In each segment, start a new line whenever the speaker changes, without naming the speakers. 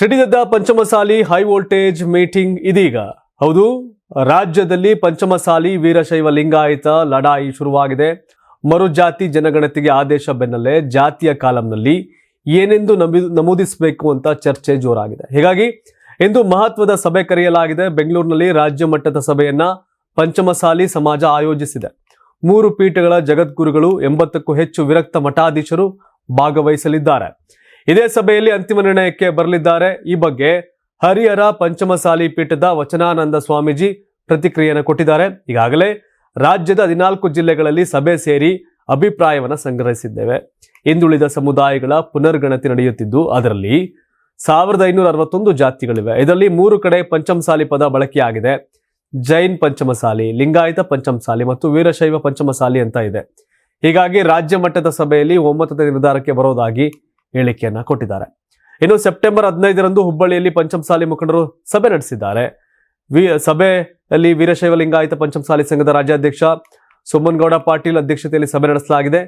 ಸಿಡಿದದ್ದ Panchamasali high voltage meeting ಇದೀಗ. ಹೌದು, ರಾಜ್ಯದಲ್ಲಿ ಪಂಚಮಸಾಲಿ ವೀರಶೈವ ಲಿಂಗಾಯತ ಲಡಾಯಿ ಶುರುವಾಗಿದೆ. ಮರುಜಾತಿ ಜನಗಣತಿಗೆ ಆದೇಶ ಬೆನ್ನಲ್ಲೇ ಜಾತಿಯ ಕಾಲಂನಲ್ಲಿ ಏನೆಂದು ನಮಿ, ನಮೂದಿಸಬೇಕು ಅಂತ ಚರ್ಚೆ ಜೋರಾಗಿದೆ. ಹೀಗಾಗಿ ಇಂದು ಮಹತ್ವದ ಸಭೆ ಕರೆಯಲಾಗಿದೆ. ಬೆಂಗಳೂರಿನಲ್ಲಿ ರಾಜ್ಯ ಮಟ್ಟದ ಸಭೆಯನ್ನ ಪಂಚಮಸಾಲಿ ಸಮಾಜ ಆಯೋಜಿಸಿದೆ. ಮೂರು ಪೀಠಗಳ ಜಗದ್ಗುರುಗಳು ಎಂಬತ್ತಕ್ಕೂ ಹೆಚ್ಚು ವಿರಕ್ತ ಮಠಾಧೀಶರು ಭಾಗವಹಿಸಲಿದ್ದಾರೆ. ಇದೇ ಸಭೆಯಲ್ಲಿ ಅಂತಿಮ ನಿರ್ಣಯಕ್ಕೆ ಬರಲಿದ್ದಾರೆ. ಈ ಬಗ್ಗೆ ಹರಿಹರ ಪಂಚಮಸಾಲಿ ಪೀಠದ ವಚನಾನಂದ ಸ್ವಾಮೀಜಿ ಪ್ರತಿಕ್ರಿಯೆಯನ್ನು ಕೊಟ್ಟಿದ್ದಾರೆ. ಈಗಾಗಲೇ ರಾಜ್ಯದ ಹದಿನಾಲ್ಕು ಜಿಲ್ಲೆಗಳಲ್ಲಿ ಸಭೆ ಸೇರಿ ಅಭಿಪ್ರಾಯವನ್ನು ಸಂಗ್ರಹಿಸಿದ್ದೇವೆ. ಹಿಂದುಳಿದ ಸಮುದಾಯಗಳ ಪುನರ್ಗಣತಿ ನಡೆಯುತ್ತಿದ್ದು, ಅದರಲ್ಲಿ ಸಾವಿರದ ಐನೂರ ಅರವತ್ತೊಂದು ಜಾತಿಗಳಿವೆ. ಇದರಲ್ಲಿ ಮೂರು ಕಡೆ ಪಂಚಮಸಾಲಿ ಪದ ಬಳಕೆಯಾಗಿದೆ. ಜೈನ್ ಪಂಚಮಸಾಲಿ, ಲಿಂಗಾಯತ ಪಂಚಮಸಾಲಿ ಮತ್ತು ವೀರಶೈವ ಪಂಚಮಸಾಲಿ ಅಂತ ಇದೆ. ಹೀಗಾಗಿ ರಾಜ್ಯ ಮಟ್ಟದ ಸಭೆಯಲ್ಲಿ ಒಮ್ಮತದ ನಿರ್ಧಾರಕ್ಕೆ ಬರೋದಾಗಿ ಹೇಳಿಕೆಯನ್ನ ಕೊಟ್ಟಿದ್ದಾರೆ. ಇನ್ನು ಸೆಪ್ಟೆಂಬರ್ ಹದಿನೈದರಂದು ಹುಬ್ಬಳ್ಳಿಯಲ್ಲಿ ಪಂಚಮಸಾಲಿ ಮುಖಂಡರು ಸಭೆ ನಡೆಸಿದ್ದಾರೆ. ವಿ, ಸಭೆಯಲ್ಲಿ ವೀರಶೈವ ಲಿಂಗಾಯತ ಪಂಚಮಸಾಲಿ ಸಂಘದ ರಾಜ್ಯಾಧ್ಯಕ್ಷ ಸುಮನ್ಗೌಡ ಪಾಟೀಲ್ ಅಧ್ಯಕ್ಷತೆಯಲ್ಲಿ ಸಭೆ ನಡೆಸಲಾಗಿದೆ.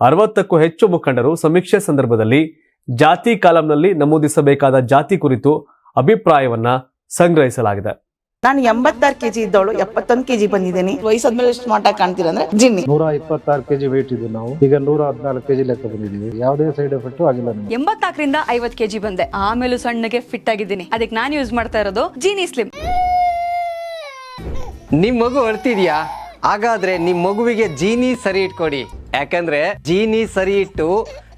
ಅರವತ್ತಕ್ಕೂ ಹೆಚ್ಚು ಮುಖಂಡರು ಸಮೀಕ್ಷೆ ಸಂದರ್ಭದಲ್ಲಿ ಜಾತಿ ಕಾಲಂನಲ್ಲಿ ನಮೂದಿಸಬೇಕಾದ ಜಾತಿ ಕುರಿತು ಅಭಿಪ್ರಾಯವನ್ನ ಸಂಗ್ರಹಿಸಲಾಗಿದೆ.
ನಾನು ಎಂಬತ್ತಾರು ಕೆಜಿ ಇದ್ದವಳು ಎಪ್ಪತ್ತೊಂದು ಕೆಜಿ ಬಂದಿದ್ದೀನಿ. ವಯಸ್ಸಾದ್ಮೇಲೆ ಎಷ್ಟು ಮಾಟ ಕಾಣ್ತೀರ ಅಂದ್ರೆ ಜಿನ್ನಿ.
ನೂರ ಇಪ್ಪತ್ತಾರು ಕೆಜಿ ವೇಟ್ ಇದ್ದು ನಾವು. ಈಗ ನೂರ ಹದಿನಾಲ್ಕು ಕೆಜಿ ಲೆಕ್ಕ ಬಂದಿದ್ದೀವಿ. ಯಾವುದೇ ಸೈಡ್ ಎಫೆಕ್ಟ್ ಆಗಿಲ್ಲ ನಮಗೆ.
ಎಂಬತ್ನಾಲ್ಕರಿಂದ ಐವತ್ ಕೆಜಿ ಬಂದೆ. ಆಮೇಲೂ ಸಣ್ಣಗೆ ಫಿಟ್ ಆಗಿದ್ದೀನಿ. ಅದಕ್ಕೆ ನಾನು ಯೂಸ್ ಮಾಡ್ತಾ ಇರೋದು ಜೀನಿ ಸ್ಲಿಮ್
ನಿಮ್ ಮಗು ಅಳ್ತಿದ್ಯಾ? ಹಾಗಾದ್ರೆ ನಿಮ್ ಮಗುವಿಗೆ ಜೀನಿ ಸರಿ ಇಟ್ಕೊಡಿ. ಯಾಕಂದ್ರೆ ಜೀನಿ ಸರಿ ಇಟ್ಟು